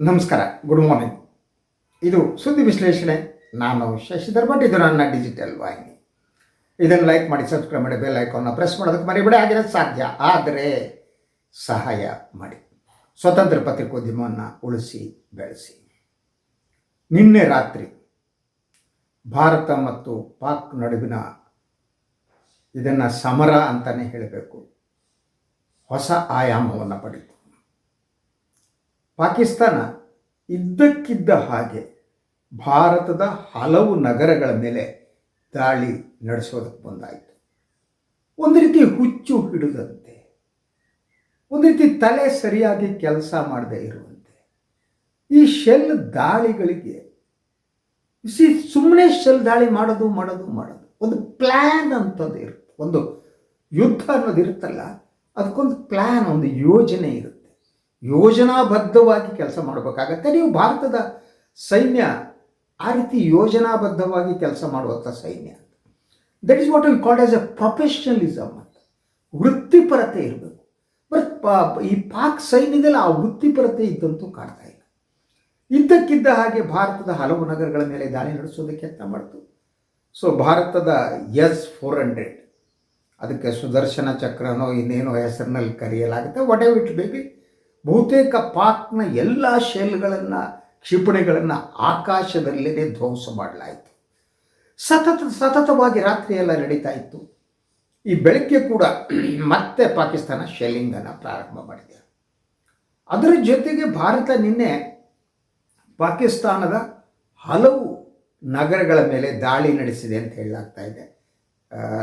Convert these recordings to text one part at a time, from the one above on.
ನಮಸ್ಕಾರ good morning ಇದು ಸುದ್ದಿ ವಿಶ್ಲೇಷಣೆ. ನಾನು ಶಶಿಧರ್ ಭಟ್ ಇದು ನನ್ನ ಡಿಜಿಟಲ್ ವಾಹಿನಿ. ಇದನ್ನು ಲೈಕ್ ಮಾಡಿ ಸಬ್ಸ್ಕ್ರೈಬ್ ಮಾಡಿ ಬೆಲ್ ಐಕಾನ್ನ ಪ್ರೆಸ್ ಮಾಡೋದಕ್ಕೆ ಮರಿಬೇಡಿ ಆಗಿರೋದು ಸಾಧ್ಯ. ಆದರೆ ಸಹಾಯ ಮಾಡಿ. ಸ್ವತಂತ್ರ ಪತ್ರಿಕೋದ್ಯಮವನ್ನು ಉಳಿಸಿ, ಬೆಳೆಸಿ. ನಿನ್ನೆ ರಾತ್ರಿ ಭಾರತ ಮತ್ತು ಪಾಕ್ ನಡುವಿನ ಇದನ್ನು ಸಮರ ಅಂತಲೇ ಹೇಳಬೇಕು. ಹೊಸ ಆಯಾಮವನ್ನು ಪಡೆಯಿತು. ಪಾಕಿಸ್ತಾನ ಇದ್ದಕ್ಕಿದ್ದ ಹಾಗೆ ಭಾರತದ ಹಲವು ನಗರಗಳ ಮೇಲೆ ದಾಳಿ ನಡೆಸೋದಕ್ಕೆ ಬಂದಾಯಿತು. ಒಂದು ರೀತಿ ಹುಚ್ಚು ಹಿಡಿದಂತೆ, ಒಂದು ರೀತಿ ತಲೆ ಸರಿಯಾಗಿ ಕೆಲಸ ಮಾಡದೇ ಇರುವಂತೆ, ಈ ಶೆಲ್ ದಾಳಿಗಳಿಗೆ ಸಿ ಸುಮ್ಮನೆ ಶೆಲ್ ದಾಳಿ ಮಾಡೋದು ಮಾಡೋದು ಮಾಡೋದು, ಒಂದು ಪ್ಲ್ಯಾನ್ ಅಂತದ್ದು ಇರುತ್ತೆ. ಒಂದು ಯುದ್ಧ ಅನ್ನೋದು ಇರುತ್ತಲ್ಲ, ಅದಕ್ಕೊಂದು ಪ್ಲ್ಯಾನ್ ಒಂದು ಯೋಜನೆ ಇರುತ್ತೆ. ಯೋಜನಾಬದ್ಧವಾಗಿ ಕೆಲಸ ಮಾಡಬೇಕಾಗತ್ತೆ. ನೀವು ಭಾರತದ ಸೈನ್ಯ ಆ ರೀತಿ ಯೋಜನಾಬದ್ಧವಾಗಿ ಕೆಲಸ ಮಾಡುವಂಥ ಸೈನ್ಯ that is what we called as a professionalism ಅಂತ. ವೃತ್ತಿಪರತೆ ಇರಬೇಕು. ಬಟ್ ಈ ಪಾಕ್ ಸೈನ್ಯದಲ್ಲಿ ಆ ವೃತ್ತಿಪರತೆ ಇದ್ದಂತೂ ಕಾಣ್ತಾ ಇಲ್ಲ. ಇದ್ದಕ್ಕಿದ್ದ ಹಾಗೆ ಭಾರತದ ಹಲವು ನಗರಗಳ ಮೇಲೆ ದಾಳಿ ನಡೆಸೋದಕ್ಕೆ ಯತ್ನ ಮಾಡಿತು. ಸೊ ಭಾರತದ ಎಸ್ ಫೋರ್ ಹಂಡ್ರೆಡ್, ಅದಕ್ಕೆ ಸುದರ್ಶನ ಚಕ್ರನೋ ಇನ್ನೇನೋ ಹೆಸರಿನಲ್ಲಿ ಕರೆಯಲಾಗುತ್ತೆ. ವಾಟ್ ಎವರ್ ಇಟ್ ಬೇಬಿ ಬಹುತೇಕ ಪಾಕ್ನ ಎಲ್ಲ ಶೆಲ್ಗಳನ್ನು, ಕ್ಷಿಪಣಿಗಳನ್ನು ಆಕಾಶದಲ್ಲೇ ಧ್ವಂಸ ಮಾಡಲಾಯಿತು. ಸತತ, ಸತತವಾಗಿ ರಾತ್ರಿ ಎಲ್ಲ ನಡೀತಾ ಇತ್ತು. ಈ ಬೆಳಗ್ಗೆ ಕೂಡ ಮತ್ತೆ ಪಾಕಿಸ್ತಾನ ಶೆಲ್ಲಿಂಗನ್ನು ಪ್ರಾರಂಭ ಮಾಡಿದೆ. ಅದರ ಜೊತೆಗೆ ಭಾರತ ನಿನ್ನೆ ಪಾಕಿಸ್ತಾನದ ಹಲವು ನಗರಗಳ ಮೇಲೆ ದಾಳಿ ನಡೆಸಿದೆ ಅಂತ ಹೇಳಲಾಗ್ತಾ ಇದೆ.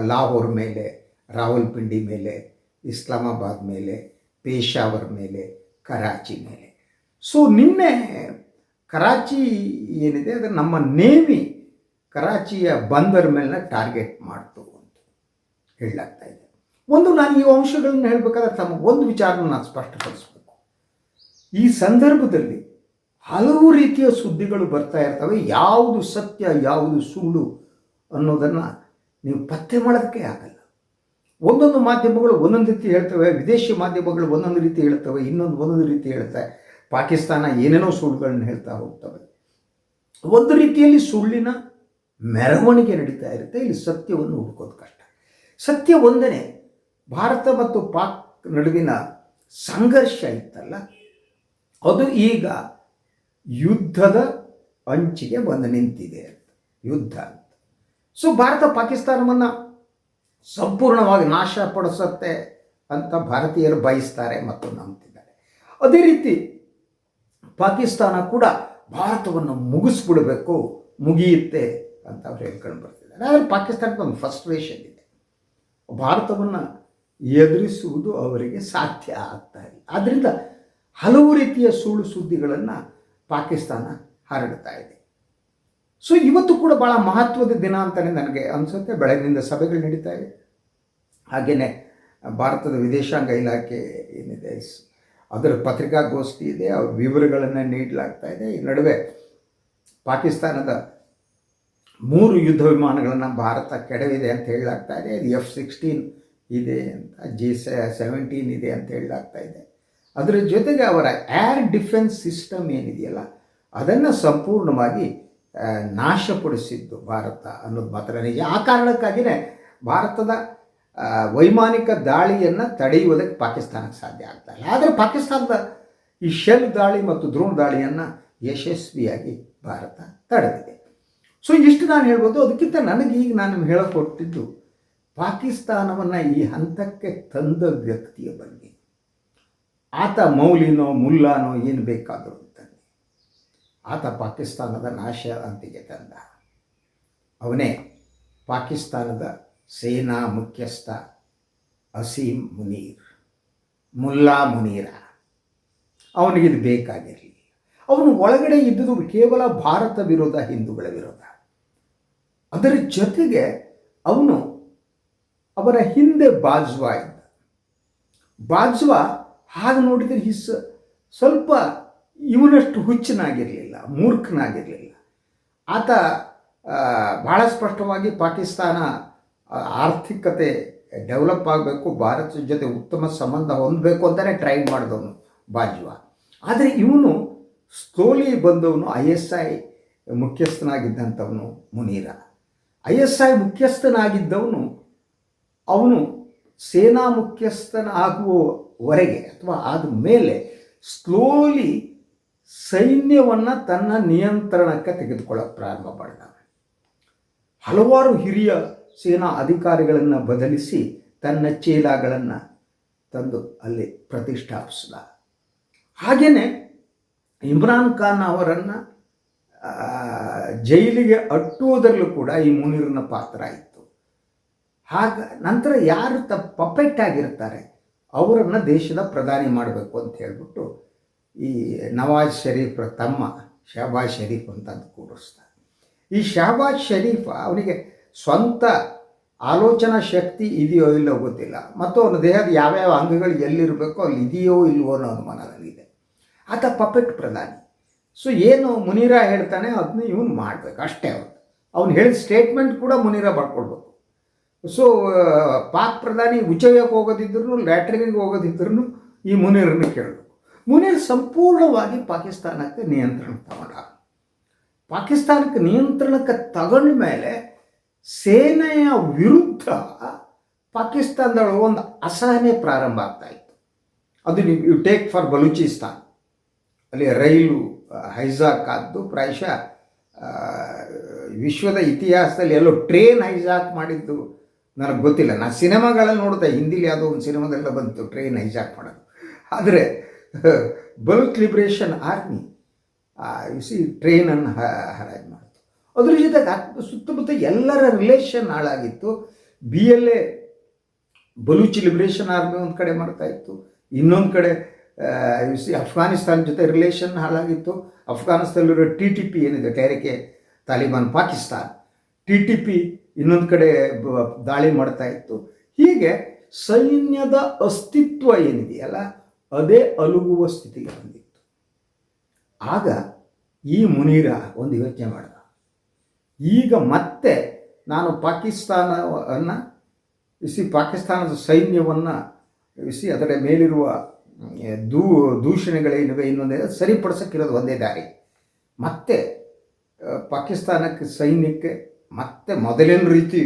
ಲಾಹೋರ್ ಮೇಲೆ, ರಾವಲ್ಪಿಂಡಿ ಮೇಲೆ, ಇಸ್ಲಾಮಾಬಾದ್ ಮೇಲೆ ಪೇಶಾವರ್ ಮೇಲೆ ಕರಾಚಿ ಮೇಲೆ. ಸೊ ನಿನ್ನೆ ಕರಾಚಿ ಏನಿದೆ ಅದು ನಮ್ಮ ನೇವಿ ಕರಾಚಿಯ ಬಂದರ್ ಮೇಲೆ ಟಾರ್ಗೆಟ್ ಮಾಡ್ತು ಅಂತ ಹೇಳಲಾಗ್ತಾ ಇದೆ. ಒಂದು ನಾನು ಈ ಅಂಶಗಳನ್ನು ಹೇಳಬೇಕಾದ್ರೆ ತಮ್ಮ ಒಂದು ವಿಚಾರನ ನಾನು ಸ್ಪಷ್ಟಪಡಿಸಬೇಕು. ಈ ಸಂದರ್ಭದಲ್ಲಿ ಹಲವು ರೀತಿಯ ಸುದ್ದಿಗಳು ಬರ್ತಾ ಇರ್ತವೆ. ಯಾವುದು ಸತ್ಯ, ಯಾವುದು ಸುಳ್ಳು ಅನ್ನೋದನ್ನು ನೀವು ಪತ್ತೆ ಮಾಡೋದಕ್ಕೆ ಆಗಲ್ಲ. ಒಂದೊಂದು ಮಾಧ್ಯಮಗಳು ಒಂದೊಂದು ರೀತಿ ಹೇಳ್ತವೆ, ವಿದೇಶಿ ಮಾಧ್ಯಮಗಳು ಒಂದೊಂದು ರೀತಿ ಹೇಳ್ತವೆ, ಇನ್ನೊಂದು ಒಂದೊಂದು ರೀತಿ ಹೇಳ್ತವೆ. ಪಾಕಿಸ್ತಾನ ಏನೇನೋ ಸುಳ್ಳುಗಳನ್ನ ಹೇಳ್ತಾ ಹೋಗ್ತವೆ. ಒಂದು ರೀತಿಯಲ್ಲಿ ಸುಳ್ಳಿನ ಮೆರವಣಿಗೆ ನಡೀತಾ ಇರುತ್ತೆ. ಇಲ್ಲಿ ಸತ್ಯವನ್ನು ಹುಡುಕೋದು ಕಷ್ಟ. ಸತ್ಯ ಒಂದನೇ, ಭಾರತ ಮತ್ತು ಪಾಕ್ ನಡುವಿನ ಸಂಘರ್ಷ ಇತ್ತಲ್ಲ? ಅದು ಈಗ ಯುದ್ಧದ ಅಂಚಿಗೆ ಬಂದು ನಿಂತಿದೆ ಯುದ್ಧ ಅಂತ. ಸೊ ಭಾರತ ಪಾಕಿಸ್ತಾನವನ್ನು ಸಂಪೂರ್ಣವಾಗಿ ನಾಶಪಡಿಸುತ್ತೆ ಅಂತ ಭಾರತೀಯರು ಬಯಸ್ತಾರೆ ಮತ್ತು ನಂಬ್ತಿದ್ದಾರೆ. ಅದೇ ರೀತಿ ಪಾಕಿಸ್ತಾನ ಕೂಡ ಭಾರತವನ್ನು ಮುಗಿಸ್ಬಿಡಬೇಕು, ಮುಗಿಯುತ್ತೆ ಅಂತ ಅವ್ರು ಹೇಳ್ಕೊಂಡು ಬರ್ತಿದ್ದಾರೆ. ಆದರೆ ಪಾಕಿಸ್ತಾನಕ್ಕೆ ಒಂದು ಫಸ್ಟ್ರೇಷನ್ ಇದೆ. ಭಾರತವನ್ನು ಎದುರಿಸುವುದು ಅವರಿಗೆ ಸಾಧ್ಯ ಆಗ್ತಾ ಇಲ್ಲ. ಆದ್ದರಿಂದ ಹಲವು ರೀತಿಯ ಸುಳ್ಳು ಸುದ್ದಿಗಳನ್ನು ಪಾಕಿಸ್ತಾನ ಹರಡ್ತಾ ಇದೆ. ಸೊ ಇವತ್ತು ಕೂಡ ಭಾಳ ಮಹತ್ವದ ದಿನ ಅಂತಲೇ ನನಗೆ ಅನಿಸುತ್ತೆ. ಬೆಳಗಿನಿಂದ ಸಭೆಗಳು ನಡೀತಾ ಇವೆ. ಹಾಗೆಯೇ ಭಾರತದ ವಿದೇಶಾಂಗ ಇಲಾಖೆ ಏನಿದೆ, ಅದರ ಪತ್ರಿಕಾಗೋಷ್ಠಿ ಇದೆ, ಅವ್ರ ವಿವರಗಳನ್ನು ನೀಡಲಾಗ್ತಾ ಇದೆ. ಈ ನಡುವೆ ಪಾಕಿಸ್ತಾನದ ಮೂರು ಯುದ್ಧ ವಿಮಾನಗಳನ್ನು ಭಾರತ ಕೆಡವಿದೆ ಅಂತ ಹೇಳಲಾಗ್ತಾ ಇದೆ. ಎಫ್ ಸಿಕ್ಸ್ಟೀನ್ ಇದೆ ಅಂತ ಜಿ ಸೆವೆಂಟೀನ್ ಇದೆ ಅಂತ ಹೇಳಲಾಗ್ತಾ ಇದೆ. ಅದರ ಜೊತೆಗೆ ಅವರ ಏರ್ ಡಿಫೆನ್ಸ್ ಸಿಸ್ಟಮ್ ಏನಿದೆಯಲ್ಲ, ಅದನ್ನು ಸಂಪೂರ್ಣವಾಗಿ ನಾಶಪಡಿಸಿದ್ದು ಭಾರತ ಅನ್ನೋದು ಮಾತ್ರ. ನಿಜ ಆ ಕಾರಣಕ್ಕಾಗಿಯೇ ಭಾರತದ ವೈಮಾನಿಕ ದಾಳಿಯನ್ನು ತಡೆಯುವುದಕ್ಕೆ ಪಾಕಿಸ್ತಾನಕ್ಕೆ ಸಾಧ್ಯ ಆಗ್ತಾ ಇಲ್ಲ. ಆದರೆ ಪಾಕಿಸ್ತಾನದ ಈ ಶೆಲ್ ದಾಳಿ ಮತ್ತು ಧ್ರೋಣ ದಾಳಿಯನ್ನು ಯಶಸ್ವಿಯಾಗಿ ಭಾರತ ತಡೆದಿದೆ. ಸೊ ಇಷ್ಟು ನಾನು ಹೇಳ್ಬೋದು. ಅದಕ್ಕಿಂತ ನನಗೆ ಈಗ ನಾನು ಹೇಳಿಕೊಟ್ಟಿದ್ದು ಪಾಕಿಸ್ತಾನವನ್ನು ಈ ಹಂತಕ್ಕೆ ತಂದ ವ್ಯಕ್ತಿಯ ಬಗ್ಗೆ. ಆತ ಮೌಲಿನೋ, ಮುಲ್ಲಾನೋ ಏನು ಬೇಕಾದರೂ. ಆತ ಪಾಕಿಸ್ತಾನದ ನಾಶ ಅಂತಿಗೆ ತಂದ. ಅವನೇ ಪಾಕಿಸ್ತಾನದ ಸೇನಾ ಮುಖ್ಯಸ್ಥ ಅಸೀಂ ಮುನೀರ್, ಮುಲ್ಲಾ ಮುನೀರ. ಅವನಿಗಿದು ಬೇಕಾಗಿರಲಿ. ಅವನು ಒಳಗಡೆ ಇದ್ದುದು ಕೇವಲ ಭಾರತ ವಿರೋಧ, ಹಿಂದೂಗಳ ವಿರೋಧ. ಅದರ ಜೊತೆಗೆ ಅವನು ಅವರ ಹಿಂದೆ ಬಾಜ್ವಾ ಇದ್ದ. ಬಾಜ್ವಾ ಹಾಗೆ ನೋಡಿದರೆ ಹಿಸ್ ಸ್ವಲ್ಪ ಇವನಷ್ಟು ಹುಚ್ಚನಾಗಿರಲಿಲ್ಲ ಮೂರ್ಖನಾಗಿರಲಿಲ್ಲ. ಆತ ಭಾಳ ಸ್ಪಷ್ಟವಾಗಿ ಪಾಕಿಸ್ತಾನ ಆರ್ಥಿಕತೆ ಡೆವಲಪ್ ಆಗಬೇಕು, ಭಾರತದ ಜೊತೆ ಉತ್ತಮ ಸಂಬಂಧ ಹೊಂದಬೇಕು ಅಂತಲೇ ಟ್ರೈ ಮಾಡಿದವನು ಬಾಜ್ವಾ. ಆದರೆ ಇವನು ಸ್ಲೋಲಿ ಬಂದವನು ಐ ಎಸ್ ಐ ಮುಖ್ಯಸ್ಥನಾಗಿದ್ದಂಥವನು ಮುನೀರ. ಐ ಎಸ್ ಐ ಮುಖ್ಯಸ್ಥನಾಗಿದ್ದವನು ಅವನು ಸೇನಾ ಮುಖ್ಯಸ್ಥನಾಗುವವರೆಗೆ ಅಥವಾ ಆದ ಮೇಲೆ ಸ್ಲೋಲಿ ಸೈನ್ಯವನ್ನು ತನ್ನ ನಿಯಂತ್ರಣಕ್ಕೆ ತೆಗೆದುಕೊಳ್ಳೋಕೆ ಪ್ರಾರಂಭ ಮಾಡಿದ ಹಲವಾರು ಹಿರಿಯ ಸೇನಾ ಅಧಿಕಾರಿಗಳನ್ನು ಬದಲಿಸಿ ತನ್ನ ಚೀಲಗಳನ್ನು ತಂದು ಅಲ್ಲಿ ಪ್ರತಿಷ್ಠಾಪಿಸಿದ. ಹಾಗೆಯೇ ಇಮ್ರಾನ್ ಖಾನ್ ಅವರನ್ನು ಜೈಲಿಗೆ ಅಟ್ಟುವುದರಲ್ಲೂ ಕೂಡ ಈ ಮುನಿರಿನ ಪಾತ್ರ ಇತ್ತು. ಹಾಗ, ನಂತರ ಯಾರು ತ ಪಪೆಟ್ ಆಗಿರ್ತಾರೆ ಅವರನ್ನು ದೇಶದ ಪ್ರಧಾನಿ ಮಾಡಬೇಕು ಅಂತ ಹೇಳ್ಬಿಟ್ಟು ಈ ನವಾಜ್ ಶರೀಫ್ರ ತಮ್ಮ ಶಹಬಾಜ್ ಶರೀಫ್ ಅಂತ ಕೂಡಿಸ್ತಾರೆ ಈ ಶಹಬಾಜ್ ಶರೀಫ್ ಅವನಿಗೆ ಸ್ವಂತ ಆಲೋಚನಾ ಶಕ್ತಿ ಇದೆಯೋ ಇಲ್ಲೋ ಗೊತ್ತಿಲ್ಲ. ಮತ್ತು ಅವನ ದೇಹದ ಯಾವ್ಯಾವ ಅಂಗಗಳು ಎಲ್ಲಿರಬೇಕೋ ಅಲ್ಲಿ ಇದೆಯೋ ಇಲ್ವೋ ಅನ್ನೋ ಅನುಮಾನ ನನಗಿದೆ ಆತ ಪಪೆಟ್ ಪ್ರಧಾನಿ. ಸೊ ಏನು ಮುನೀರ ಹೇಳ್ತಾನೆ ಅದನ್ನ ಇವನು ಮಾಡಬೇಕು. ಅಷ್ಟೇ ಅವನು. ಅವ್ನು ಹೇಳಿದ ಸ್ಟೇಟ್ಮೆಂಟ್ ಕೂಡ ಮುನೀರ ಬರ್ಕೊಳ್ಬೇಕು ಸೊ ಪಾಕ್ ಪ್ರಧಾನಿ ಉಚ್ಚಯಕ್ಕೆ ಹೋಗೋದಿದ್ರು ಲ್ಯಾಟ್ರಿನಿಗೆ ಹೋಗೋದಿದ್ರು ಈ ಮುನೀರನ್ನು ಕೇಳಬೇಕು. ಮುನೀರ್ ಸಂಪೂರ್ಣವಾಗಿ ಪಾಕಿಸ್ತಾನಕ್ಕೆ ನಿಯಂತ್ರಣ ತಗೊಂಡ ಪಾಕಿಸ್ತಾನಕ್ಕೆ ನಿಯಂತ್ರಣಕ್ಕೆ ತಗೊಂಡ ಮೇಲೆ ಸೇನೆಯ ವಿರುದ್ಧ ಪಾಕಿಸ್ತಾನದೊಳಗೆ ಒಂದು ಅಸಹನೆ ಪ್ರಾರಂಭ ಆಗ್ತಾ ಇತ್ತು. ಅದು ನೀವು ಯು ಟೇಕ್ ಫಾರ್ ಬಲೂಚಿಸ್ತಾನ್ ಅಲ್ಲಿ ರೈಲು ಹೈಜಾಕ್ ಆದ್ದು ಪ್ರಾಯಶಃ ವಿಶ್ವದ ಇತಿಹಾಸದಲ್ಲಿ ಎಲ್ಲೋ ಟ್ರೈನ್ ಹೈಜಾಕ್ ಮಾಡಿದ್ದು ನನಗೆ ಗೊತ್ತಿಲ್ಲ. ನಾನು ಸಿನಿಮಾಗಳಲ್ಲಿ ನೋಡಿದೆ ಹಿಂದಿಲಿ ಯಾವುದೋ ಒಂದು ಸಿನಿಮಾದೆಲ್ಲ ಬಂತು ಟ್ರೈನ್ ಹೈಜಾಕ್ ಮಾಡೋದು. ಆದರೆ ಬಲ್ಕ್ ಲಿಬ್ರೇಷನ್ ಆರ್ಮಿ ಸಿ ಟ್ರೈನನ್ನು ಹರಾಜು ಮಾಡಿತು. ಅದ್ರ ಜೊತೆಗೆ ಅತ್- ಸುತ್ತಮುತ್ತ ಎಲ್ಲರ relation ಹಾಳಾಗಿತ್ತು. B L A Baluchi liberation army ಒಂದು ಕಡೆ ಮಾಡ್ತಾ ಇತ್ತು. ಇನ್ನೊಂದು ಕಡೆ ಸಿ ಅಫ್ಘಾನಿಸ್ತಾನ ಜೊತೆ ರಿಲೇಷನ್ ಹಾಳಾಗಿತ್ತು. ಅಫ್ಘಾನಿಸ್ತಾನಲ್ಲಿರೋ ಟಿ ಟಿ ಪಿ ಏನಿದೆ ತಯಾರಿಕೆ Taliban Pakistan T T P ಇನ್ನೊಂದು ಕಡೆ ದಾಳಿ ಮಾಡ್ತಾ ಇತ್ತು. ಹೀಗೆ ಸೈನ್ಯದ ಅಸ್ತಿತ್ವ ಏನಿದೆಯಲ್ಲ ಅದೇ ಅಲುಗುವ ಸ್ಥಿತಿಗೆ ಬಂದಿತ್ತು ಆಗ ಈ ಮುನೀರ ಒಂದು ಯೋಚನೆ ಮಾಡಿದ. ಈಗ ಮತ್ತೆ ನಾನು ಪಾಕಿಸ್ತಾನವನ್ನು, ಇಸಿ ಪಾಕಿಸ್ತಾನದ ಸೈನ್ಯವನ್ನು, ಇಸಿ ಅದರ ಮೇಲಿರುವ ದೂ ದೂಷಣೆಗಳೇನಿವೆ ಇನ್ನೊಂದೇ, ಸರಿಪಡಿಸೋಕ್ಕಿರೋದು ಒಂದೇ ದಾರಿ. ಮತ್ತೆ ಪಾಕಿಸ್ತಾನಕ್ಕೆ ಸೈನ್ಯಕ್ಕೆ ಮತ್ತೆ ಮೊದಲಿನ ರೀತಿ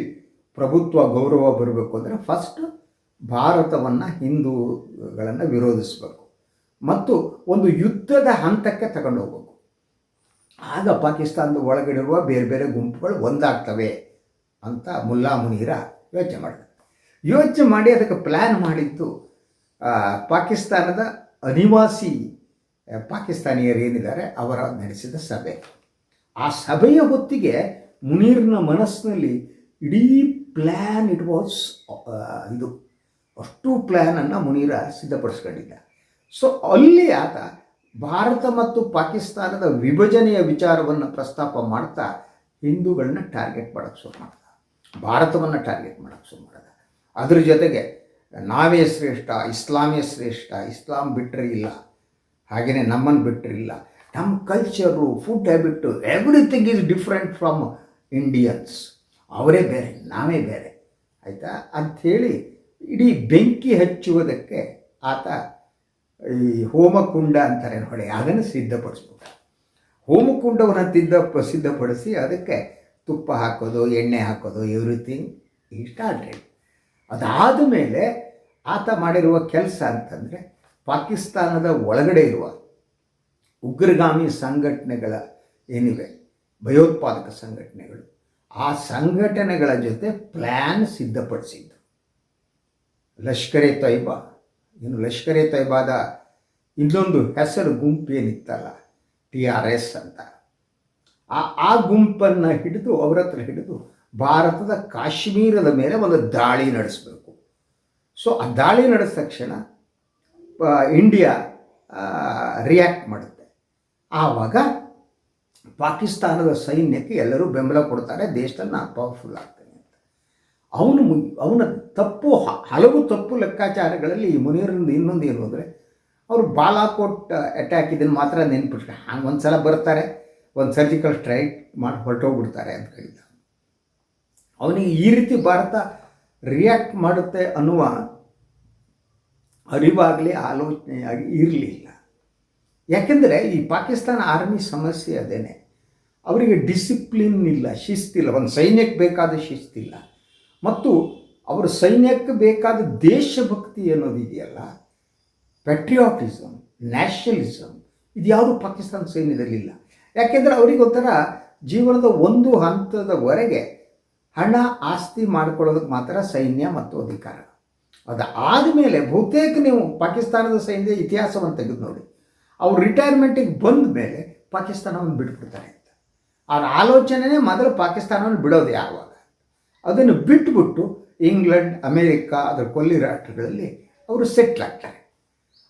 ಪ್ರಭುತ್ವ ಗೌರವ ಬರಬೇಕು ಅಂದರೆ ಫಸ್ಟ್ ಭಾರತವನ್ನು ಹಿಂದೂಗಳನ್ನು ವಿರೋಧಿಸಬೇಕು. ಮತ್ತು ಒಂದು ಯುದ್ಧದ ಹಂತಕ್ಕೆ ತಗೊಂಡು ಹೋಗಬೇಕು. ಆಗ ಪಾಕಿಸ್ತಾನದ ಒಳಗಡಿರುವ ಬೇರೆ ಬೇರೆ ಗುಂಪುಗಳು ಒಂದಾಗ್ತವೆ ಅಂತ ಮುಲ್ಲಾ ಮುನೀರ ಯೋಚನೆ ಮಾಡಿದ ಯೋಚನೆ ಮಾಡಿ ಅದಕ್ಕೆ ಪ್ಲ್ಯಾನ್ ಮಾಡಿದ್ದು ಪಾಕಿಸ್ತಾನದ ಅನಿವಾಸಿ ಪಾಕಿಸ್ತಾನಿಯರು ಏನಿದ್ದಾರೆ, ಅವರ ನಡೆಸಿದ ಸಭೆ. ಆ ಸಭೆಯ ಹೊತ್ತಿಗೆ ಮುನೀರ್ನ ಮನಸ್ಸಿನಲ್ಲಿ ಇಡೀ ಪ್ಲ್ಯಾನ್ ಇಟ್ ವಾಸ್ ಇದು. ಅಷ್ಟು ಪ್ಲ್ಯಾನನ್ನು ಮುನೀರ ಸಿದ್ಧಪಡಿಸ್ಕೊಂಡಿದ್ದ. ಸೊ ಅಲ್ಲಿ ಆತ ಭಾರತ ಮತ್ತು ಪಾಕಿಸ್ತಾನದ ವಿಭಜನೆಯ ವಿಚಾರವನ್ನು ಪ್ರಸ್ತಾಪ ಮಾಡ್ತಾ ಹಿಂದೂಗಳನ್ನ ಟಾರ್ಗೆಟ್ ಮಾಡೋಕ್ಕೆ ಶುರು ಮಾಡ್ದ. ಭಾರತವನ್ನು ಟಾರ್ಗೆಟ್ ಮಾಡೋಕ್ಕೆ ಶುರು ಮಾಡ್ದ. ಅದ್ರ ಜೊತೆಗೆ ನಾವೇ ಶ್ರೇಷ್ಠ, ಇಸ್ಲಾಮೇ ಶ್ರೇಷ್ಠ, ಇಸ್ಲಾಂ ಬಿಟ್ಟರೆ ಇಲ್ಲ ಹಾಗೆಯೇ ನಮ್ಮನ್ನು ಬಿಟ್ಟರಿಲ್ಲ ನಮ್ಮ culture food habit everything is different from Indians ಅವರೇ ಬೇರೆ, ನಾವೇ ಬೇರೆ. ಆಯಿತಾ? ಅಂಥೇಳಿ ಇಡೀ ಬೆಂಕಿ ಹಚ್ಚುವುದಕ್ಕೆ ಆತ ಈ ಹೋಮಕುಂಡ ಅಂತಾರೆ ಹೊಳೆ, ಅದನ್ನು ಸಿದ್ಧಪಡಿಸ್ಬಿಟ್ಟ. ಹೋಮಕುಂಡವನ್ನು ಸಿದ್ಧ ಸಿದ್ಧಪಡಿಸಿ ಅದಕ್ಕೆ ತುಪ್ಪ ಹಾಕೋದು, ಎಣ್ಣೆ ಹಾಕೋದು ಎವ್ರಿಥಿಂಗ್ ಇಷ್ಟ ಸ್ಟಾರ್ಟೆಡ್ ಅದಾದ ಮೇಲೆ ಆತ ಮಾಡಿರುವ ಕೆಲಸ ಅಂತಂದರೆ ಪಾಕಿಸ್ತಾನದ ಒಳಗಡೆ ಇರುವ ಉಗ್ರಗಾಮಿ ಸಂಘಟನೆಗಳ ಏನಿವೆ, ಭಯೋತ್ಪಾದಕ ಸಂಘಟನೆಗಳು, ಆ ಸಂಘಟನೆಗಳ ಜೊತೆ ಪ್ಲ್ಯಾನ್ ಸಿದ್ಧಪಡಿಸಿದ್ದು. ಲಷ್ಕರ್ ತೈಬಾ. ಏನು ಲಷ್ಕರೆ ತೈಬಾದ ಇನ್ನೊಂದು ಹೆಸರು ಗುಂಪು ಏನಿತ್ತಲ್ಲ ಟಿ ಆರ್ ಎಸ್ ಅಂತ. ಆ ಆ ಗುಂಪನ್ನು ಹಿಡಿದು ಅವರ ಹತ್ರ ಹಿಡಿದು ಭಾರತದ ಕಾಶ್ಮೀರದ ಮೇಲೆ ಒಂದು ದಾಳಿ ನಡೆಸಬೇಕು. ಸೊ ಆ ದಾಳಿ ನಡೆಸಿದ ತಕ್ಷಣ ಇಂಡಿಯಾ ರಿಯಾಕ್ಟ್ ಮಾಡುತ್ತೆ. ಆವಾಗ ಪಾಕಿಸ್ತಾನದ ಸೈನ್ಯಕ್ಕೆ ಎಲ್ಲರೂ ಬೆಂಬಲ ಕೊಡ್ತಾರೆ ದೇಶದಲ್ಲಿ ನಾನು ಪವರ್ಫುಲ್ ಆಗ್ತೇನೆ ಅಂತ ಅವನು ಅವನ ತಪ್ಪು ಹಲವು ತಪ್ಪು ಲೆಕ್ಕಾಚಾರಗಳಲ್ಲಿ ಮುನಿಯರಿಂದ ಇನ್ನೊಂದು ಏನು ಅಂದರೆ, ಅವರು ಬಾಲಾಕೋಟ್ ಅಟ್ಯಾಕ್ ಇದನ್ನು ಮಾತ್ರ ನೆನ್ಪಿಟ್ರೆ ಹಂಗೆ ಒಂದು ಸಲ ಬರ್ತಾರೆ, ಒಂದು ಸರ್ಜಿಕಲ್ ಸ್ಟ್ರೈಕ್ ಮಾಡಿ, ಹೊರಟೋಗ್ಬಿಡ್ತಾರೆ ಅಂತ ಹೇಳಿದ. ಅವನಿಗೆ ಈ ರೀತಿ ಭಾರತ ರಿಯಾಕ್ಟ್ ಮಾಡುತ್ತೆ ಅನ್ನುವ ಅರಿವಾಗಲಿ, ಆಲೋಚನೆಯಾಗಿ ಇರಲಿಲ್ಲ. ಯಾಕೆಂದರೆ ಈ ಪಾಕಿಸ್ತಾನ ಆರ್ಮಿ ಸಮಸ್ಯೆ ಅದೇನೆ. ಅವರಿಗೆ ಡಿಸಿಪ್ಲಿನ್ ಇಲ್ಲ, ಶಿಸ್ತಿಲ್ಲ, ಒಂದು ಸೈನ್ಯಕ್ಕೆ ಬೇಕಾದ ಶಿಸ್ತಿಲ್ಲ. ಮತ್ತು ಅವರ ಸೈನ್ಯಕ್ಕೆ ಬೇಕಾದ ದೇಶಭಕ್ತಿ ಅನ್ನೋದಿದೆಯಲ್ಲ ಪೆಟ್ರಿಯಾಟಿಸಮ್ ನ್ಯಾಷನಲಿಸಮ್ ಇದು ಯಾವುದು ಪಾಕಿಸ್ತಾನ ಸೈನ್ಯದಲ್ಲಿಲ್ಲ ಯಾಕೆಂದರೆ ಅವರಿಗೊಂಥರ ಜೀವನದ ಒಂದು ಹಂತದವರೆಗೆ ಹಣ ಆಸ್ತಿ ಮಾಡ್ಕೊಳ್ಳೋದಕ್ಕೆ ಮಾತ್ರ ಸೈನ್ಯ ಮತ್ತು ಅಧಿಕಾರ. ಅದು ಆದಮೇಲೆ ಬಹುತೇಕ ನೀವು ಪಾಕಿಸ್ತಾನದ ಸೈನ್ಯದ ಇತಿಹಾಸವನ್ನು ತೆಗೆದು ನೋಡಿ. ಅವ್ರು ರಿಟೈರ್ಮೆಂಟಿಗೆ ಬಂದ ಮೇಲೆ ಪಾಕಿಸ್ತಾನವನ್ನು ಬಿಟ್ಬಿಡ್ತಾರೆ ಅಂತ. ಅವ್ರ ಆಲೋಚನೆನೇ ಮೊದಲು ಪಾಕಿಸ್ತಾನವನ್ನು ಬಿಡೋದು ಯಾವಾಗ? ಅದನ್ನು ಬಿಟ್ಟುಬಿಟ್ಟು ಇಂಗ್ಲೆಂಡ್, ಅಮೇರಿಕ, ಅದರ ಕೊಲ್ಲಿ ರಾಷ್ಟ್ರಗಳಲ್ಲಿ ಅವರು ಸೆಟ್ಲ್ ಆಗ್ತಾರೆ.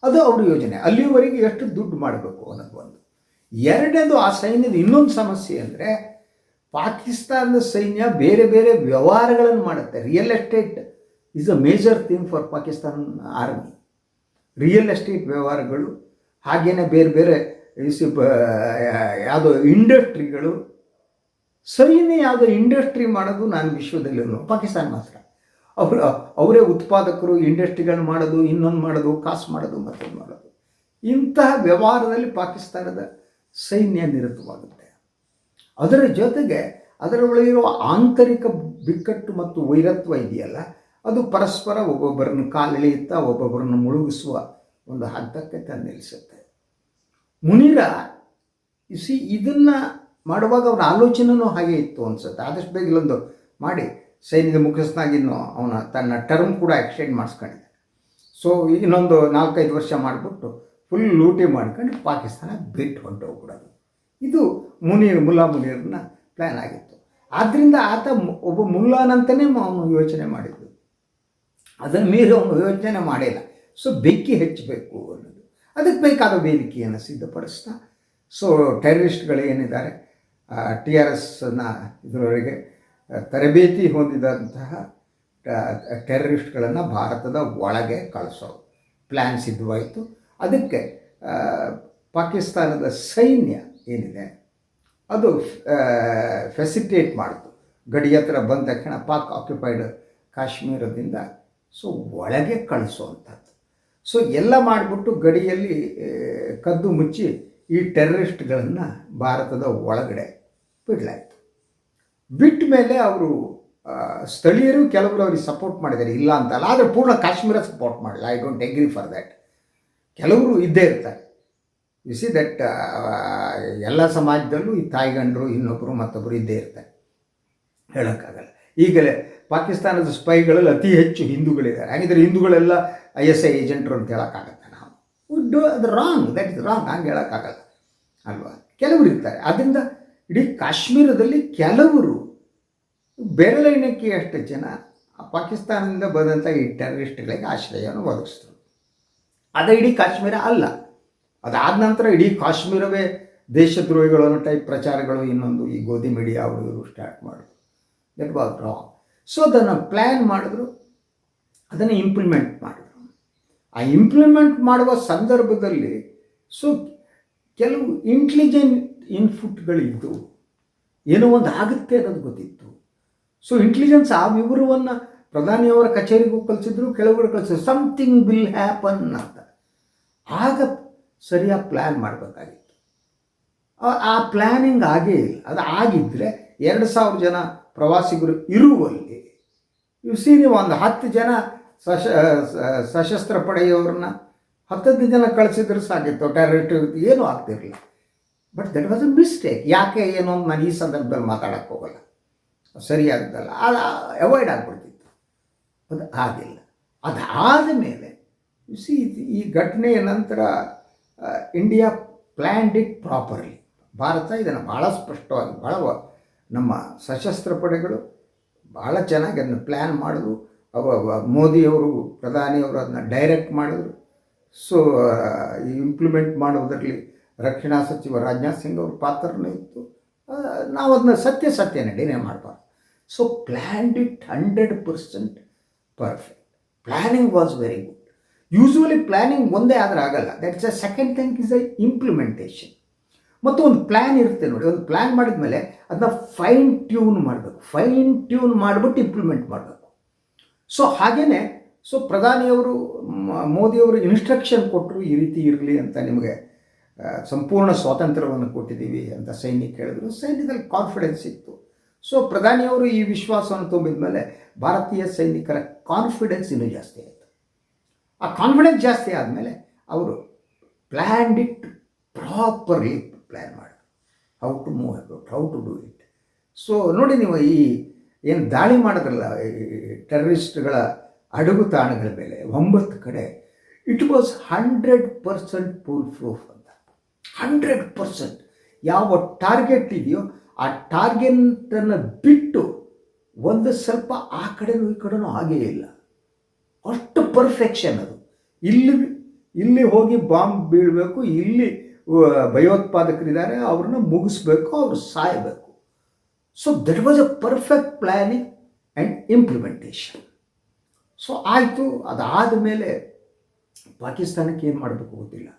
ಅದು ಅವ್ರ ಯೋಜನೆ. ಅಲ್ಲಿವರೆಗೆ ಎಷ್ಟು ದುಡ್ಡು ಮಾಡಬೇಕು ಅನ್ನೋದು ಒಂದು. ಎರಡನೇದು ಆ ಸೈನ್ಯದ ಇನ್ನೊಂದು ಸಮಸ್ಯೆ ಅಂದರೆ ಪಾಕಿಸ್ತಾನದ ಸೈನ್ಯ ಬೇರೆ ಬೇರೆ ವ್ಯವಹಾರಗಳನ್ನು ಮಾಡುತ್ತೆ. Real estate is a major thing for Pakistan army real estate ವ್ಯವಹಾರಗಳು ಹಾಗೆಯೇ ಬೇರೆ ಬೇರೆ ಯಾವುದೋ ಇಂಡಸ್ಟ್ರಿಗಳು ಯಾವುದೋ ಇಂಡಸ್ಟ್ರಿ ಮಾಡೋದು ನಾನು ವಿಶ್ವದಲ್ಲಿ ಪಾಕಿಸ್ತಾನ ಮಾತ್ರ. ಅವರ, ಅವರೇ ಉತ್ಪಾದಕರು ಇಂಡಸ್ಟ್ರಿಗಳನ್ನ ಮಾಡೋದು, ಇನ್ನೊಂದು ಮಾಡೋದು, ಕಾಸು ಮಾಡೋದು, ಮತ್ತೊಂದು ಮಾಡೋದು. ಇಂತಹ ವ್ಯವಹಾರದಲ್ಲಿ ಪಾಕಿಸ್ತಾನದ ಸೈನ್ಯ ನಿರತವಾಗುತ್ತೆ. ಅದರ ಜೊತೆಗೆ ಅದರ ಒಳಗಿರುವ ಆಂತರಿಕ ಬಿಕ್ಕಟ್ಟು ಮತ್ತು ವೈರತ್ವ ಇದೆಯಲ್ಲ, ಅದು ಪರಸ್ಪರ ಒಬ್ಬೊಬ್ಬರನ್ನು ಕಾಲೆಳೆಯುತ್ತಾ ಒಬ್ಬೊಬ್ಬರನ್ನು ಮುಳುಗಿಸುವ ಒಂದು ಹಂತಕ್ಕೆ ತಂದು ನಿಲ್ಲಿಸುತ್ತೆ ಮುನಿರ ಸಿ ಇದನ್ನು ಮಾಡುವಾಗ ಅವನ ಆಲೋಚನೆಯೂ ಹಾಗೆ ಇತ್ತು ಅನ್ಸುತ್ತೆ. ಆದಷ್ಟು ಬೇಗ ಇಲ್ಲೊಂದು ಮಾಡಿ ಸೈನ್ಯದ ಮುಖ್ಯಸ್ಥನಾಗಿನ್ನು ಅವನ ತನ್ನ ಟರ್ಮ್ ಕೂಡ ಎಕ್ಸ್ಟೆಂಡ್ ಮಾಡಿಸ್ಕೊಂಡಿದ್ದೆ ಸೊ ಇನ್ನೊಂದು ನಾಲ್ಕೈದು ವರ್ಷ ಮಾಡಿಬಿಟ್ಟು ಫುಲ್ ಲೂಟಿ ಮಾಡ್ಕೊಂಡು ಪಾಕಿಸ್ತಾನ ಬಿಟ್ಟು ಹೊಂಟೋಗ್ಬಿಡೋದು. ಇದು ಮುನೀರ್ ಮುಲ್ಲಾ ಮುನೀರ್ನ ಪ್ಲ್ಯಾನ್ ಆಗಿತ್ತು. ಆದ್ದರಿಂದ ಆತ ಒಬ್ಬ ಮುಲ್ಲಾನಂತನೇ ಅವನು ಯೋಚನೆ ಮಾಡಿದ್ದು. ಅದನ್ನು ಮೀರಿ ಅವನು ಯೋಚನೆ ಮಾಡಿಲ್ಲ. ಸೊ ಬೆಂಕಿ ಹೆಚ್ಚಬೇಕು ಅನ್ನೋದು. ಅದಕ್ಕೆ ಬೇಕಾದ ವೇದಿಕೆಯನ್ನು ಸಿದ್ಧಪಡಿಸ್ತಾ ಸೊ ಟೆರರಿಸ್ಟ್ಗಳು ಏನಿದ್ದಾರೆ ಟಿ ಆರ್ ಎಸ್ನ ಇದರವರೆಗೆ ತರಬೇತಿ ಹೊಂದಿದಂತಹ ಟೆರರಿಸ್ಟ್ಗಳನ್ನು ಭಾರತದ ಒಳಗೆ ಕಳಿಸೋ ಪ್ಲ್ಯಾನ್ ಸಿದ್ಧವಾಯಿತು. ಅದಕ್ಕೆ ಪಾಕಿಸ್ತಾನದ ಸೈನ್ಯ ಏನಿದೆ, ಅದು ಫೆಸಿಟೇಟ್ ಮಾಡಿತು. ಗಡಿ ಹತ್ರ ಬಂದ ತಕ್ಷಣ ಪಾಕ್ ಆಕ್ಯುಪೈಡ್ ಕಾಶ್ಮೀರದಿಂದ, ಸೊ ಒಳಗೆ ಕಳಿಸುವಂಥದ್ದು ಸೊ ಎಲ್ಲ ಮಾಡಿಬಿಟ್ಟು ಗಡಿಯಲ್ಲಿ ಕದ್ದು ಮುಚ್ಚಿ ಈ ಟೆರರಿಸ್ಟ್ಗಳನ್ನು ಭಾರತದ ಒಳಗಡೆ ಬಿಡಲಾಯಿತು. ಬಿಟ್ಟ ಮೇಲೆ ಅವರು ಸ್ಥಳೀಯರು ಕೆಲವರು ಅವ್ರಿಗೆ ಸಪೋರ್ಟ್ ಮಾಡಿದ್ದಾರೆ. ಇಲ್ಲ ಅಂತಲ್ಲ, ಆದರೆ ಪೂರ್ಣ ಕಾಶ್ಮೀರ ಸಪೋರ್ಟ್ ಮಾಡಲ್ಲ. I don't agree for that ಕೆಲವರು ಇದ್ದೇ ಇರ್ತಾರೆ. ಯು ಸಿ ದಟ್ ಎಲ್ಲ ಸಮಾಜದಲ್ಲೂ ಈ ತಾಯಿಗಂಡರು ಇನ್ನೊಬ್ಬರು ಮತ್ತೊಬ್ಬರು ಇದ್ದೇ ಇರ್ತಾರೆ. ಹೇಳೋಕ್ಕಾಗಲ್ಲ. ಈಗಲೇ ಪಾಕಿಸ್ತಾನದ ಸ್ಪೈಗಳಲ್ಲಿ ಅತಿ ಹೆಚ್ಚು ಹಿಂದೂಗಳಿದ್ದಾರೆ. ಹಾಗಿದ್ರೆ ಹಿಂದೂಗಳೆಲ್ಲ ಐ ಎಸ್ ಐ ಏಜೆಂಟ್ರು ಅಂತ ಹೇಳೋಕ್ಕಾಗತ್ತೆ ವುಡ್ ಅದು ರಾಂಗ್ ದಟ್ ಇಸ್ ರಾಂಗ್ ಹಂಗೆ ಹೇಳೋಕ್ಕಾಗಲ್ಲ. ಅಲ್ವಾ? ಕೆಲವರು ಇರ್ತಾರೆ. ಆದ್ದರಿಂದ ಇಡೀ ಕಾಶ್ಮೀರದಲ್ಲಿ ಕೆಲವರು ಬೆರಳೆಣಿಕೆ ಅಷ್ಟು ಜನ ಪಾಕಿಸ್ತಾನದಿಂದ ಬಂದಂಥ ಈ ಟೆರರಿಸ್ಟ್ಗಳಿಗೆ ಆಶ್ರಯವನ್ನು ಒದಗಿಸಿದ್ರು ಅದೇ ಇಡೀ ಕಾಶ್ಮೀರ ಅಲ್ಲ. ಅದಾದ ನಂತರ ಇಡೀ ಕಾಶ್ಮೀರವೇ ದೇಶದ್ರೋಹಿಗಳು ಅನ್ನೋ ಟೈಪ್ ಪ್ರಚಾರಗಳು ಇನ್ನೊಂದು ಈ ಗೋಧಿ ಮೀಡಿಯಾ ಅವರು ಸ್ಟಾರ್ಟ್ ಮಾಡಿದ್ರು ದಟ್ ವಾಸ್ ರಾಂಗ್ ಸೊ ಅದನ್ನು ಪ್ಲ್ಯಾನ್ ಮಾಡಿದ್ರು, ಅದನ್ನು ಇಂಪ್ಲಿಮೆಂಟ್ ಮಾಡಿದ್ರು. ಆ ಇಂಪ್ಲಿಮೆಂಟ್ ಮಾಡುವ ಸಂದರ್ಭದಲ್ಲಿ ಸೊ ಕೆಲವು ಇಂಟೆಲಿಜೆಂಟ್ ಇನ್ಪುಟ್ಗಳಿದ್ದು ಏನೋ ಒಂದು ಆಗುತ್ತೆ ಅನ್ನೋದು ಗೊತ್ತಿತ್ತು. ಸೊ ಇಂಟೆಲಿಜೆನ್ಸ್ ಆ ವಿವರವನ್ನು ಪ್ರಧಾನಿಯವರ ಕಚೇರಿಗೂ ಕಳಿಸಿದ್ರು, ಕೆಲವರು ಕಳಿಸಿದ್ರು ಸಮಥಿಂಗ್ ವಿಲ್ ಹ್ಯಾಪನ್ ಅಂತ. ಆಗ ಸರಿಯಾಗಿ ಪ್ಲ್ಯಾನ್ ಮಾಡಬೇಕಾಗಿತ್ತು. ಆ- ಪ್ಲ್ಯಾನಿಂಗ್ ಆಗೇ ಇಲ್ಲ. ಅದು ಆಗಿದ್ದರೆ ಎರಡು ಸಾವಿರ ಜನ ಪ್ರವಾಸಿಗರು ಇರುವಲ್ಲಿ ಇವು ಸಿ ನೀವು ಒಂದು ಹತ್ತು ಜನ ಸಶ ಸಶಸ್ತ್ರ ಪಡೆಯವರನ್ನ ಹತ್ತತ್ತು ಜನ ಕಳಿಸಿದ್ರೆ ಸಾಕಿತ್ತು. ಟೆರರಿಸ್ಟ್ ಏನೂ ಆಗ್ತಿರಲಿಲ್ಲ. But that was a mistake ಯಾಕೆ ಏನು ಅಂತ ನಾನು ಈ ಸಂದರ್ಭದಲ್ಲಿ ಮಾತಾಡೋಕ್ಕೆ ಹೋಗಲ್ಲ. ಸರಿಯಾದ್ದಲ್ಲ ಅದು ಅವಾಯ್ಡ್ ಆಗಿಬಿಡ್ತಿತ್ತು. ಅದು ಆಗಿಲ್ಲ. ಅದಾದ ಮೇಲೆ ಸಿ ಈ ಘಟನೆಯ ನಂತರ India planned it properly Bharat ಇದನ್ನು ಭಾಳ ಸ್ಪಷ್ಟವಾಗಿ ಭಾಳ ನಮ್ಮ ಸಶಸ್ತ್ರ ಪಡೆಗಳು ಭಾಳ ಚೆನ್ನಾಗಿ ಅದನ್ನು ಪ್ಲ್ಯಾನ್ ಮಾಡಿದ್ರು ಅವ ಮೋದಿಯವರು, ಪ್ರಧಾನಿಯವರು ಅದನ್ನ ಡೈರೆಕ್ಟ್ ಮಾಡಿದ್ರು. ಸೊ ಇಂಪ್ಲಿಮೆಂಟ್ ಮಾಡುವುದರಲ್ಲಿ ರಕ್ಷಣಾ ಸಚಿವ ರಾಜನಾಥ್ ಸಿಂಗ್ ಅವ್ರ ಪಾತ್ರನೂ ಇತ್ತು. ನಾವು ಅದನ್ನ ಸತ್ಯ ಸತ್ಯ ನಡೀನೇ ಮಾಡಬಾರ್ದು. So planned it hundred percent perfect planning was very good usually planning ಒಂದೇ ಆದರೆ ಆಗಲ್ಲ. That's a second thing is a implementation ಮತ್ತು ಒಂದು ಪ್ಲ್ಯಾನ್ ಇರುತ್ತೆ ನೋಡಿ. ಒಂದು ಪ್ಲ್ಯಾನ್ ಮಾಡಿದ ಮೇಲೆ ಅದನ್ನ ಫೈನ್ ಟ್ಯೂನ್ ಮಾಡಬೇಕು. ಫೈನ್ ಟ್ಯೂನ್ ಮಾಡಿಬಿಟ್ಟು ಇಂಪ್ಲಿಮೆಂಟ್ ಮಾಡಬೇಕು. ಸೊ ಹಾಗೇ ಸೊ ಪ್ರಧಾನಿಯವರು ಮೋದಿಯವರು ಇನ್ಸ್ಟ್ರಕ್ಷನ್ ಕೊಟ್ಟರು ಈ ರೀತಿ ಇರಲಿ ಅಂತ ನಿಮಗೆ ಸಂಪೂರ್ಣ ಸ್ವಾತಂತ್ರ್ಯವನ್ನು ಕೊಟ್ಟಿದ್ದೀವಿ ಅಂತ ಸೈನಿಕ ಹೇಳಿದ್ರು ಸೈನ್ಯದಲ್ಲಿ ಕಾನ್ಫಿಡೆನ್ಸ್ ಇತ್ತು. ಸೊ ಪ್ರಧಾನಿಯವರು ಈ ವಿಶ್ವಾಸವನ್ನು ತುಂಬಿದ ಮೇಲೆ ಭಾರತೀಯ ಸೈನಿಕರ ಕಾನ್ಫಿಡೆನ್ಸ್ ಇನ್ನೂ ಜಾಸ್ತಿ ಆಯಿತು. ಆ ಕಾನ್ಫಿಡೆನ್ಸ್ ಜಾಸ್ತಿ ಆದಮೇಲೆ ಅವರು ಪ್ಲ್ಯಾಂಡ್ ಇಟ್ ಪ್ರಾಪರ್ಲಿ ಪ್ಲ್ಯಾನ್ ಮಾಡಿದ್ರು. How to move about how to do it so ನೋಡಿ ನೀವು ಈ ಏನು ದಾಳಿ ಮಾಡಿದ್ರಲ್ಲ ಟೆರರಿಸ್ಟ್ಗಳ ಅಡಗು ತಾಣಗಳ ಮೇಲೆ, ಒಂಬತ್ತು ಕಡೆ it was hundred percent foolproof ಅಂತ. ಹಂಡ್ರೆಡ್ ಪರ್ಸೆಂಟ್ ಯಾವ ಟಾರ್ಗೆಟ್ ಇದೆಯೋ, ಆ ಟಾರ್ಗೆಟನ್ನು ಬಿಟ್ಟು ಒಂದು ಸ್ವಲ್ಪ ಆ ಕಡೆನೂ ಈ ಕಡೆನೂ ಆಗೇ ಇಲ್ಲ. ಅಷ್ಟು ಪರ್ಫೆಕ್ಷನ್ ಅದು. ಇಲ್ಲಿ ಇಲ್ಲಿ ಹೋಗಿ ಬಾಂಬ್ ಬೀಳಬೇಕು, ಇಲ್ಲಿ ಭಯೋತ್ಪಾದಕರಿದ್ದಾರೆ, ಅವ್ರನ್ನ ಮುಗಿಸ್ಬೇಕು, ಅವ್ರು ಸಾಯಬೇಕು. So that was a perfect planning and implementation so ಆಯಿತು ಅದಾದ ಮೇಲೆ ಪಾಕಿಸ್ತಾನಕ್ಕೆ ಏನು ಮಾಡಬೇಕು ಗೊತ್ತಿಲ್ಲ.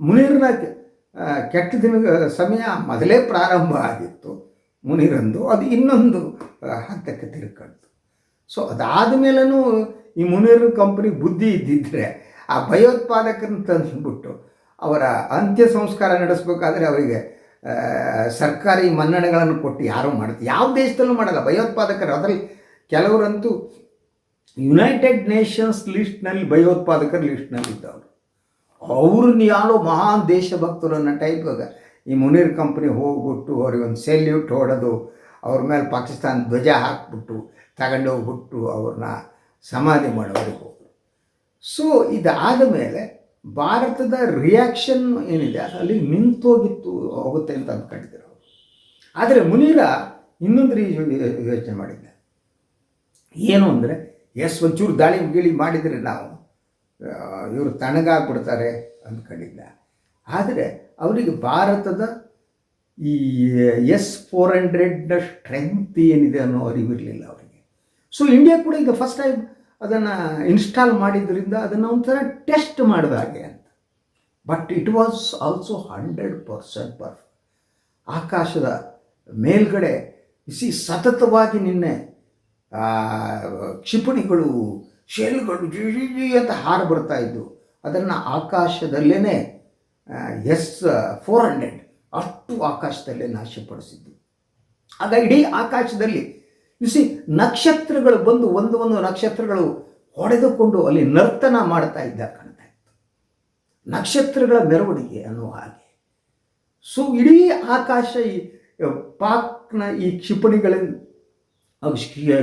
ಮುನೀರ್ನ ಕೆಟ್ಟ ದಿನ ಸಮಯ ಮೊದಲೇ ಪ್ರಾರಂಭ ಆಗಿತ್ತು. ಮುನೀರಂದು, ಅದು ಇನ್ನೊಂದು ಹಂತಕ್ಕೆ ತಿರುಕಂತು. ಸೊ ಅದಾದ ಮೇಲೂ ಈ ಮುನೀರ್ ಕಂಪ್ನಿ ಬುದ್ಧಿ ಇದ್ದಿದ್ದರೆ ಆ ಭಯೋತ್ಪಾದಕರನ್ನ ತಂದುಬಿಟ್ಟು ಅವರ ಅಂತ್ಯ ಸಂಸ್ಕಾರ ನಡೆಸಬೇಕಾದ್ರೆ ಅವರಿಗೆ ಸರ್ಕಾರಿ ಮನ್ನಣೆಗಳನ್ನು ಕೊಟ್ಟು ಯಾರೂ ಮಾಡುತ್ತೆ. ಯಾವ ದೇಶದಲ್ಲೂ ಮಾಡಲ್ಲ. ಭಯೋತ್ಪಾದಕರು ಅದರಲ್ಲಿ ಕೆಲವರಂತೂ ಯುನೈಟೆಡ್ ನೇಷನ್ಸ್ ಲಿಸ್ಟ್ನಲ್ಲಿ ಭಯೋತ್ಪಾದಕರ ಲಿಸ್ಟ್ನಲ್ಲಿ ಇದ್ದವರು ಅವ್ರನ್ನ ಯಾರೋ ಮಹಾನ್ ದೇಶಭಕ್ತರು ಅನ್ನೋ ಟೈಪ್ ಈ ಮುನೀರ್ ಕಂಪ್ನಿ ಹೋಗ್ಬಿಟ್ಟು ಅವ್ರಿಗೆ ಒಂದು ಸೆಲ್ಯೂಟ್ ಹೊಡೆದು ಅವ್ರ ಮೇಲೆ ಪಾಕಿಸ್ತಾನ ಧ್ವಜ ಹಾಕ್ಬಿಟ್ಟು ತಗೊಂಡೋಗ್ಬಿಟ್ಟು ಅವ್ರನ್ನ ಸಮಾಧಿ ಮಾಡೋರಿಗೆ ಹೋದರು. ಸೊ ಇದಾದ ಮೇಲೆ ಭಾರತದ ರಿಯಾಕ್ಷನ್ ಏನಿದೆ? ಅಲ್ಲಿ ನಿಂತೋಗಿತ್ತು, ಹೋಗುತ್ತೆ ಅಂತ ಅಂದ್ಕೊಂಡಿದ್ದರು ಆದರೆ ಮುನೀರ ಇನ್ನೊಂದು ರೀ ಯೋಚನೆ ಮಾಡಿದ್ದೆ. ಏನು ಅಂದರೆ, ಎಸ್, ಒಂಚೂರು ದಾಳಿ ಗಿಳಿ ಮಾಡಿದರೆ ನಾವು ಇವರು ತಣ್ಣಗಾಗ್ಬಿಡ್ತಾರೆ ಅಂದ್ಕೊಂಡಿದ್ದ. ಆದರೆ ಅವರಿಗೆ ಭಾರತದ ಈ ಎಸ್ ಫೋರ್ ಹಂಡ್ರೆಡ್ನ ಸ್ಟ್ರೆಂತ್ ಏನಿದೆ ಅನ್ನೋ ಅರಿವಿರಲಿಲ್ಲ ಅವರಿಗೆ. ಸೊ ಇಂಡಿಯಾ ಕೂಡ ಈಗ ಫಸ್ಟ್ ಟೈಮ್ ಅದನ್ನು ಇನ್ಸ್ಟಾಲ್ ಮಾಡಿದ್ರಿಂದ ಅದನ್ನು ಒಂಥರ ಟೆಸ್ಟ್ ಮಾಡಿದ ಹಾಗೆ ಅಂತ. But it was also hundred percent perfect ಆಕಾಶದ ಮೇಲ್ಗಡೆ ಬಿಸಿ ಸತತವಾಗಿ ನಿನ್ನೆ ಕ್ಷಿಪಣಿಗಳು, ಶೆಲ್ಗಳು ಜಿ ಅಂತ ಹಾರು ಬರ್ತಾ ಇದ್ದು ಅದನ್ನು ಆಕಾಶದಲ್ಲೇ ಎಸ್ ಫೋರ್ ಹಂಡ್ರೆಡ್ ಅಷ್ಟು ಆಕಾಶದಲ್ಲೇ ನಾಶಪಡಿಸಿದ್ದು ಆಗ ಇಡೀ ಆಕಾಶದಲ್ಲಿ ಸಿ ನಕ್ಷತ್ರಗಳು ಬಂದು ಒಂದು ಒಂದು ನಕ್ಷತ್ರಗಳು ಹೊಡೆದುಕೊಂಡು ಅಲ್ಲಿ ನರ್ತನ ಮಾಡ್ತಾ ಇದ್ದ ಕಾಣ್ತಾ ಇತ್ತು. ನಕ್ಷತ್ರಗಳ ಮೆರವಣಿಗೆ ಅನ್ನುವ ಹಾಗೆ. ಸೊ ಇಡೀ ಆಕಾಶ ಈ ಪಾಕ್ನ ಈ ಕ್ಷಿಪಣಿಗಳನ್ನು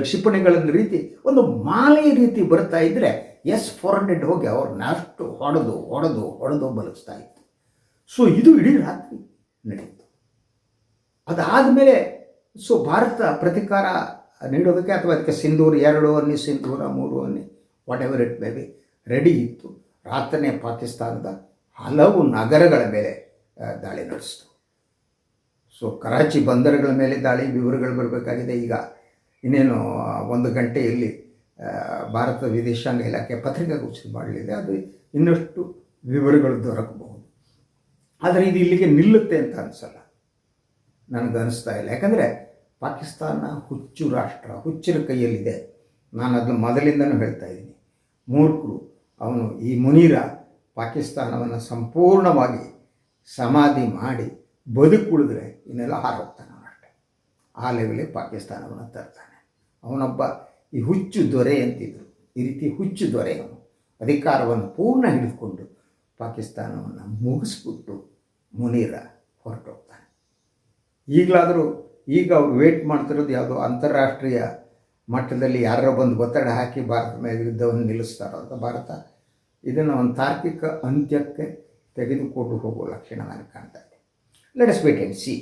ಕ್ಷಿಪಣಿಗಳನ್ನು ಕ್ಷಿ- ರೀತಿ ಒಂದು ಮಾಲೆ ರೀತಿ ಬರ್ತಾ ಇದ್ದರೆ ಎಸ್ ಫೋರ್ ಹಂಡ್ರೆಡ್ ಹೋಗಿ ಅವ್ರನ್ನ ಅಷ್ಟು ಹೊಡೆದು ಹೊಡೆದು ಹೊಡೆದು ಬಲಿಸ್ತಾ ಇತ್ತು. ಸೊ ಇದು ಇಡೀ ರಾತ್ರಿ ನಡೆಯಿತು ಅದಾದಮೇಲೆ ಸೊ ಭಾರತ ಪ್ರತಿಕಾರ ನೀಡೋದಕ್ಕೆ ಅಥವಾ ಅದಕ್ಕೆ ಸಿಂಧೂರ್ ಎರಡು ಅನ್ನಿ, ಸಿಂಧೂರ ಮೂರು ಅನ್ನಿ whatever it may be ready ಇತ್ತು. ರಾತ್ರನೇ ಪಾಕಿಸ್ತಾನದ ಹಲವು ನಗರಗಳ ಮೇಲೆ ದಾಳಿ ನಡೆಸಿತು. ಸೊ ಕರಾಚಿ ಬಂದರುಗಳ ಮೇಲೆ ದಾಳಿ, ವಿವರಗಳು ಬರಬೇಕಾಗಿದೆ. ಈಗ ಇನ್ನೇನು ಒಂದು ಗಂಟೆಯಲ್ಲಿ ಭಾರತ ವಿದೇಶಾಂಗ ಇಲಾಖೆ ಪತ್ರಿಕಾಗೋಷ್ಠಿ ಮಾಡಲಿದೆ. ಅದು ಇನ್ನಷ್ಟು ವಿವರಗಳು ದೊರಕಬಹುದು. ಆದರೆ ಇದು ಇಲ್ಲಿಗೆ ನಿಲ್ಲುತ್ತೆ ಅಂತ ಅನಿಸಲ್ಲ. ನನಗೆ ಅನಿಸ್ತಾ ಇಲ್ಲ. ಯಾಕಂದರೆ ಪಾಕಿಸ್ತಾನ ಹುಚ್ಚು ರಾಷ್ಟ್ರ, ಹುಚ್ಚಿನ ಕೈಯಲ್ಲಿದೆ. ನಾನು ಅದನ್ನು ಮೊದಲಿಂದನೂ ಹೇಳ್ತಾ ಇದ್ದೀನಿ. ಮೂರ್ಖರು. ಅವನು ಈ ಮುನೀರ ಪಾಕಿಸ್ತಾನವನ್ನು ಸಂಪೂರ್ಣವಾಗಿ ಸಮಾಧಿ ಮಾಡಿ ಬದುಕುಳಿದ್ರೆ ಇನ್ನೆಲ್ಲ ಹಾರೋಗ್ತಾನೆ ಅಷ್ಟೆ. ಆ ಲೆವೆಲಿಗೆ ಪಾಕಿಸ್ತಾನವನ್ನು ತರ್ತಾನೆ. ಅವನೊಬ್ಬ ಈ ಹುಚ್ಚು ದೊರೆ ಅಂತಿದ್ರು. ಈ ರೀತಿ ಹುಚ್ಚು ದೊರೆ ಅವನು. ಅಧಿಕಾರವನ್ನು ಪೂರ್ಣ ಹಿಡಿದುಕೊಂಡು ಪಾಕಿಸ್ತಾನವನ್ನು ಮುಗಿಸ್ಬಿಟ್ಟು ಮುನೀರ ಹೊರಟೋಗ್ತಾನೆ. ಈಗಲಾದರೂ ಈಗ ಅವ್ರು ವೇಟ್ ಮಾಡ್ತಿರೋದು ಯಾವುದೋ ಅಂತಾರಾಷ್ಟ್ರೀಯ ಮಟ್ಟದಲ್ಲಿ ಯಾರೋ ಬಂದು ಒತ್ತಡ ಹಾಕಿ ಭಾರತ ಮೇಲೆ ಯುದ್ಧವನ್ನು ನಿಲ್ಲಿಸ್ತಾರೋ ಅಂತ ಭಾರತ, ಇದನ್ನು ಒಂದು ತಾರ್ಕಿಕ ಅಂತ್ಯಕ್ಕೆ ತೆಗೆದುಕೊಂಡು ಹೋಗುವ ಲಕ್ಷಣ ನನಗೆ ಕಾಣ್ತಾ ಇದೆ. Let's wait and see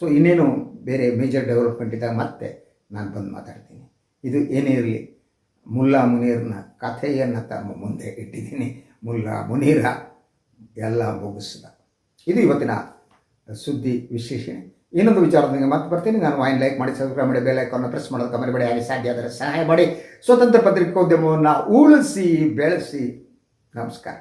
so ಇನ್ನೇನು ಬೇರೆ ಮೇಜರ್ ಡೆವಲಪ್ಮೆಂಟ್ ಇದ್ದಾಗ ಮತ್ತೆ ನಾನು ಬಂದು ಮಾತಾಡ್ತೀನಿ. ಇದು ಏನೇ ಇರಲಿ, ಮುಲ್ಲಾ ಮುನೀರ್ನ ಕಥೆಯನ್ನು ತಮ್ಮ ಮುಂದೆ ಇಟ್ಟಿದ್ದೀನಿ. ಮುಲ್ಲಾ ಮುನೀರ ಎಲ್ಲ ಮುಗಿಸಿದ. ಇದು ಇವತ್ತಿನ ಸುದ್ದಿ ವಿಶ್ಲೇಷಣೆ ಇನ್ನೊಂದು ವಿಚಾರದೊಂದಿಗೆ ಮತ್ತೆ ಬರ್ತೀನಿ. ನಾನು ವಾಯಿನ್ ಲೈಕ್ ಮಾಡಿ ಸಬ್ಸ್ಕ್ರೈಬ್ ಮಾಡಿ ಬೆಲ್ ಐಕಾನ್ನ ಪ್ರೆಸ್ ಮಾಡೋದು ಕಮರಿಬೇಡಿ ಹಾಗೆ ಸಾಧ್ಯ ಆದರೆ ಸಹಾಯ ಮಾಡಿ. ಸ್ವತಂತ್ರ ಪತ್ರಿಕೋದ್ಯಮವನ್ನು ಉಳಿಸಿ, ಬೆಳೆಸಿ. ನಮಸ್ಕಾರ.